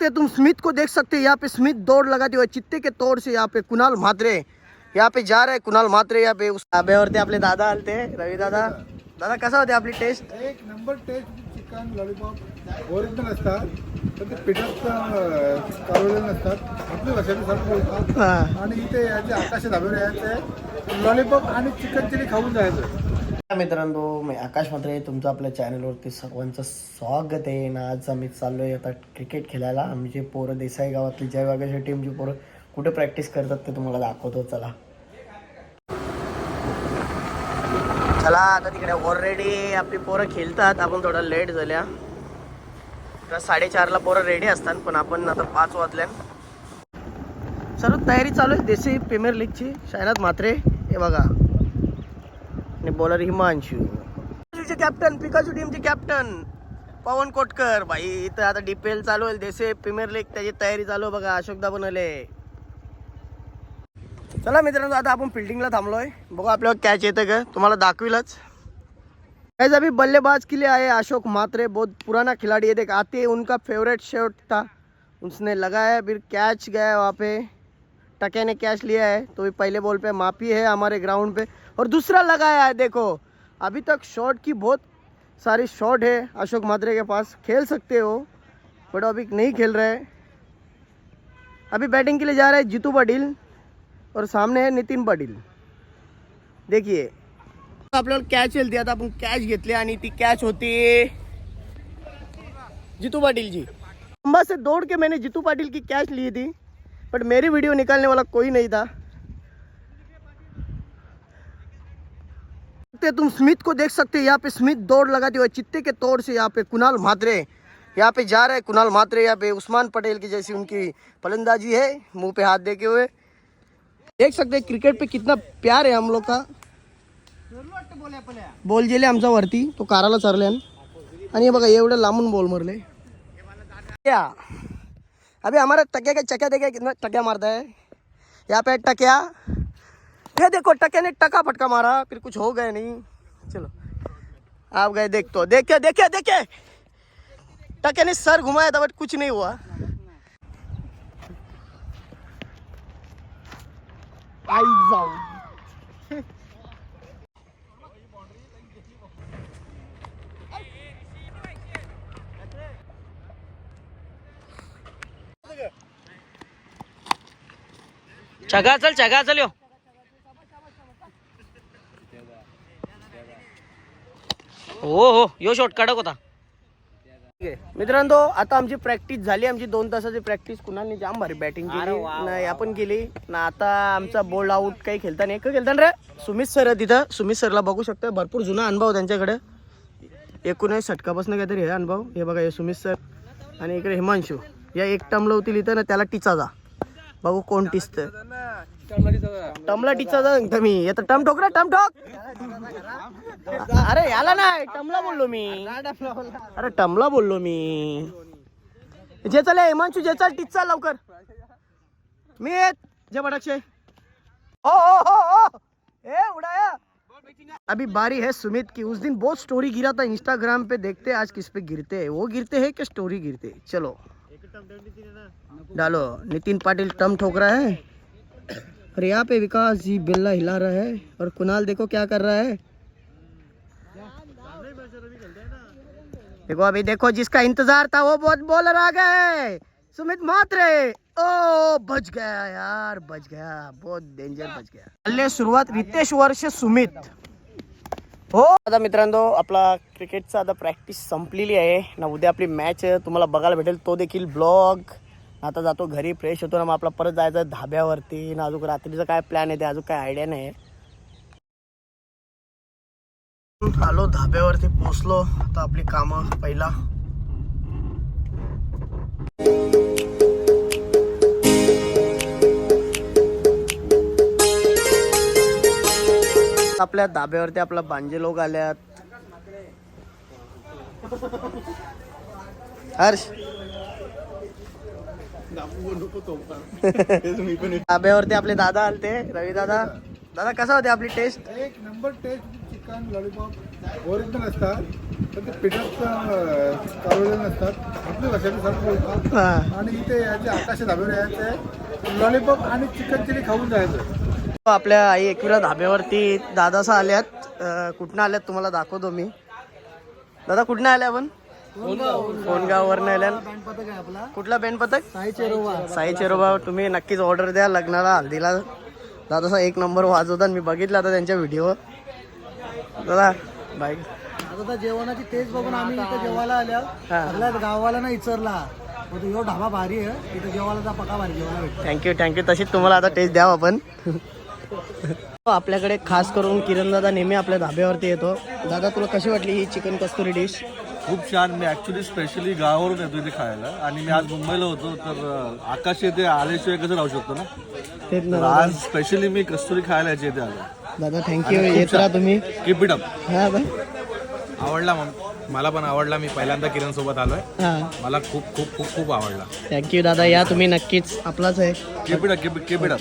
सकते हैं तुम स्मिथ को देख सकते हैं यहाँ पे स्मिथ दौड़ लगाते हुए चित्ते के तोड़ से यहाँ पे कुणाल म्हात्रे यहाँ पे जा रहे हैं कुणाल म्हात्रे यहाँ पे उस ताब्यावरती आपले दादा आलते रवी दादा। दादा कसा होते आपली टेस्ट एक number test chicken lollipop original असतात पण ते पिठात कालवलेले नसतात आपल्या भाषेत सर्व बोलतात आणि इथे याचे आकाश धाब्यावर यायचं लॉलीपॉप आणि चिकन चिली खाऊन जायचं. मित्रांनो मी आकाश म्हात्रे तुमचं आपल्या चॅनलवरती सर्वांचं स्वागत आहे. ना आज आम्ही चाललो आहे आता क्रिकेट खेळायला. आमचे पोरं देसाई गावातली जय वाघाच्या टीमची पोरं कुठे प्रॅक्टिस करतात ते तुम्हाला दाखवतो. चला. चला आता तिकडे ऑलरेडी आपली पोरं खेळतात. आपण थोडा लेट झाल्या. तर साडेचारला पोरं रेडी असतात पण आपण आता पाच वाजल्या सर्व तयारी चालू आहे देसी प्रीमियर लीगची शायनात मात्रे हे बघा. आणि बॉलर हिमांशू. कॅप्टन पिकाचू टीमचे कॅप्टन पवन कोटकर. भाई इथं आता डीपीएल चालू आहे देसे प्रीमियर लीग त्याची तयारी चालू आहे बघा अशोकदा बनवले चला मित्रांनो आता आपण फिल्डिंगला थांबलोय. बघू आपल्याला कॅच येतं का? तुम्हाला दाखविलच. काही अभी बल्लेबाज के लिए आए अशोक मात्रे. बहुत पुराना खिलाड़ी है. देख आते ही उनका फेवरेट शॉट था. उसने लगाया फिर कैच गया वहाँ पे. टके ने कैच लिया है तो भी पहले बॉल पे माफ़ी है हमारे ग्राउंड पे। और दूसरा लगाया है, देखो, अभी तक शॉट की बहुत सारी शॉट है, अशोक मात्रे के पास। खेल सकते हो, बट अभी नहीं खेल रहे। अभी बैटिंग के लिए जा रहे हैं जीतू पाटील और सामने है नितिन पाटील देखिए आपल्याला कॅच ती आता आपण कॅच घेतली आणि ती कॅच होती जीतू पाटिल जी से दौड़ के मैंने जीतू पाटिल की कैच ली थी। बट मेरी वीडियो निकालने वाला कोई नहीं था। तुम स्मिथ को देख सकते हैं, यहाँ पे स्मिथ दौड़ लगाते हुए चित्ते के तोड़ से यहाँ पे कुणाल म्हात्रे यहाँ पे जा रहे हैं कुणाल म्हात्रे यहाँ पे उस्मान पटेल की जैसी उनकी फलंदाजी है, मुँह पे हाथ देके हुए। देख सकते हैं क्रिकेट पे कितना प्यार है हम लोग का। बॉल गेले आमचा वरती तो काराला चरल्यान आणि बघा एवढं लांबून बॉल मारले. क्या अभी हमारा टक्या का चक्या देखे कितना टक्या मारता है। यहाँ पे टक्या। ये देखो टक्या ने टका फटका मारा, फिर कुछ हो गया नहीं। चलो, आप गए देख तो देखे देखे देखे टके ने सर घुमाया था बट कुछ नहीं हुआ। आई चगा चल चगा चल यो. हो हो यो शॉट कडक होता. मित्रांनो आता आमची प्रॅक्टिस झाली. आमची दोन तासाची प्रॅक्टिस कुणालनी जाम भारी बॅटिंग केली. नाही आपण केली. ना आता आमचा बोल्ड आउट काही खेळता नाही. का खेळता रे. सुमित सर आहे तिथं. सुमित सरला बघू शकता भरपूर जुना अनुभव त्यांच्याकडे. एकोणीस षटकापासून काहीतरी हे अनुभव. हे बघा हे सुमित सर आणि इकडे हिमांशू. या एक टर्मला होतील इथं ना त्याला टिचा जा बघू कोण टिचतं टमला टिचा जा सांगता मी आता टम ठोक रे टम ठोक. अरे याला नाही टमला बोललो मी. अरे टमला बोललो मी. जे चल हिमांशू जे चल लवकर. मी येत जे ओ ओ ओ ओ. ए उड़ाया अभी बारी है सुमित की। उस दिन बहुत स्टोरी गिरा था इंस्टाग्राम पे। देखते हैं आज किस पे गिरते हैं। वो गिरते हैं कि स्टोरी गिरते चलो। डालो, नितिन पाटिल टम ठोक रहा है। और यहाँ पे विकास जी बिल्ला हिला रहा है। और कुणाल देखो क्या कर रहा है। देखो अभी देखो, जिसका इंतज़ार था, वो बहुत बॉलर आ गए सुमित मात्रे। ओ, बच गया यार, बच गया। बहुत डेंजर बच गया। पहले सुरुवात रितेश वर्ष, सुमित। हो. आता मित्रांनो आपला क्रिकेटचा आता प्रॅक्टिस संपलेली आहे. ना उद्या आपली मॅच तुम्हाला बघायला भेटेल. तो देखील ब्लॉग आता जातो घरी फ्रेश होतो ना मग आपला परत जायचं धाब्यावरती. ना अजून रात्रीचा काय प्लॅन आहे ते अजून काय आयडिया नाही आलो धाब्यावरती पोचलो आता आपली कामं पहिला आपल्या धाब्यावरती आपला बांजे लोक आल्यात. हर्ष. धाब्यावरती आपले दादा आलते. रवी दादा. दादा कसा होते आपली टेस्ट? एक number test chicken lollipop original असतात पण ते पिठात कालवलेले नसतात. आपली भाषेने सर्व बोलतात. हा. आणि इथे याचे आकाश धाब्यावर यायचं. लॉलीपॉप आणि चिकन चिली खाऊन जायचं. आपल्या आई एकविरा धाब्यावरती दादासा आल्यात. कुठनं आल्यात तुम्हाला दाखवतो मी. दादा कुठनं आल्या आपण? फोनगाववरनं आल्या कुठला बेन पथक साई चेरोबा. साई चेरोबा तुम्ही नक्कीच ऑर्डर द्या. लग्नाला हल्दीला दादासा एक नंबर वाजवतात. मी बघितलं आता त्यांच्या व्हिडिओ दादा बाईक आता त्या जेवणाची टेस्ट बघून आम्ही इथं जेवायला आल्या. गावाला ना विचारला ढाबा भारी आहे. इथं जेवायला पका भारी जेवायला थँक्यू थँक्यू तशीच तुम्हाला आता टेस्ट द्यावं आपण. आपल्याकडे खास करून किरण दादा नेहमी आपल्या धाब्यावरती येतो. दादा तुला कशी वाटली ही चिकन कस्तुरी डिश? खूप छान. मी ॲक्च्युली स्पेशली गावावरून येतो इथे खायला. आणि मी आज मुंबईला होतो तर आकाश येथे आल्याशिवाय कसं राहू शकतो ना? तेच ना तर आज स्पेशली मी कस्तुरी खायला याची इथे आलो दादा थँक्यू येत राहा तुम्ही. कीप इट अप हा बा आवडला मग? मला पण आवडला. मी पहिल्यांदा किरण सोबत आलोय. हा. मला खूप खूप खूप खूप आवडला. थँक्यू दादा. या तुम्ही नक्कीच आपलाच आहे. Keep it up keep it up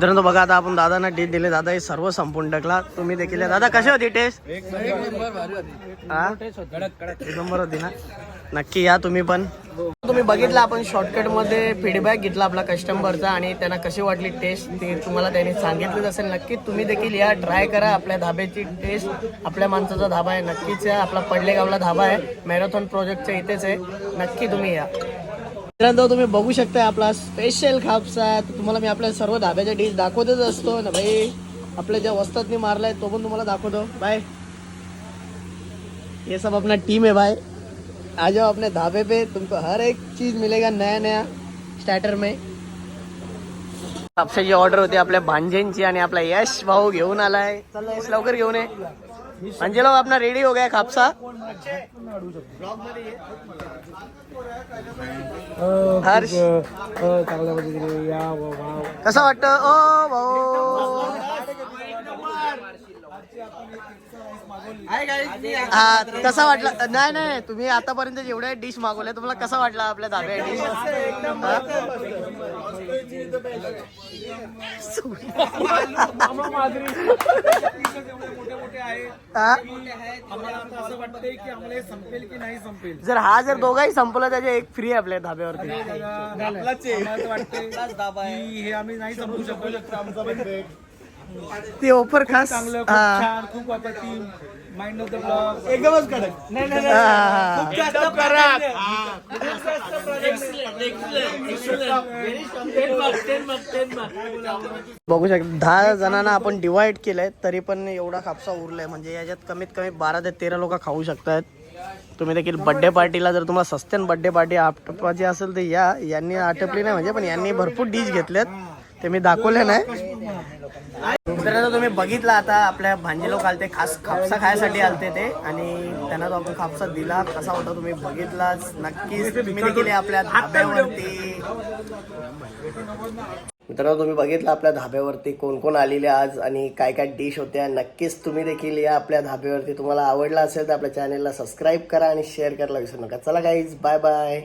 मित्रांनो बघा आता आपण दादांना डिश दिले. दादा हे सर्व संपून टाकला. तुम्ही देखील या. दादा कशी होती टेस्ट एक नंबर होती ना? नक्की या तुम्ही पण. तुम्ही बघितलं आपण शॉर्टकटमध्ये फीडबॅक घेतला आपला कस्टमरचा आणि त्यांना कशी वाटली टेस्ट ते तुम्हाला त्यांनी सांगितलंच असेल. नक्की तुम्ही देखील या. ट्राय करा. आपल्या धाब्याची टेस्ट आपल्या माणसाचा धाबा आहे. नक्कीच आपला पडलेगावला धाबा आहे. मॅरेथॉन प्रोजेक्टच्या इथेच आहे. नक्की तुम्ही या. मित्रांनो तुम्ही बघू शकता आपला स्पेशल खापसा. तर तुम्हाला मी आपल्या सर्व धाब्याच्या डिश दाखवतच असतो. ना भाई आपल्या ज्या वस्तादनी मारलाय तो पण तुम्हाला दाखवतो. बाय. ये सब अपना टीम है भाई आ जाओ अपने धाबे पे तुमको हर एक चीज मिलेगा नया नया स्टार्टर में. कापसाची ऑर्डर होती आपल्या भांजेंची आणि आपला यश भाऊ घेऊन आलाय. चला यश लवकर घेऊन ये. भांजे लोक अपना रेडी हो गया खापसा? हर्ष? कसं वाटतं? ओ भाऊ. हा कसा वाटला नाही नाही तुम्ही आतापर्यंत जेवढ्या डिश मागवल्या तुम्हाला कसा वाटला आपल्या धाब्या डिश जर हा जर दोघाही संपला त्याचे एक फ्री आपल्या धाब्यावरती ते ऑफर खास एकदमच कडक. बघू शकता दहा जणांना आपण डिवाइड केलंय तरी पण एवढा खापसा उरलाय. म्हणजे याच्यात कमीत कमी बारा ते तेरा लोक खाऊ शकतात तुम्ही देखील बर्थडे पार्टीला जर तुम्हाला सस्तेन बर्थडे पार्टी आटपायची असेल तर या यांनी आटपली नाही म्हणजे पण यांनी भरपूर डिश घेतल्यात. ते मी दाखवले नाही मित्रांनो तुम्ही बघितलं आता आपल्या भांजी लोक आलते खास खापसा खायसाठी आलते ते. आणि त्यांना तो आपण खापसा दिला. कसा होता तुम्ही बघितलाच नक्कीच तुम्ही देखील या आपल्या धाब्यावरती. मित्रांनो तुम्ही बघितलं आपल्या धाब्यावरती कोण कोण आलेले आज आणि काय काय डिश होत्या. नक्कीच तुम्ही देखील या आपल्या धाब्यावरती. तुम्हाला आवडला असेल तर आपल्या चॅनेलला सबस्क्राईब करा आणि शेअर करायला विसरू नका. चला काहीच बाय बाय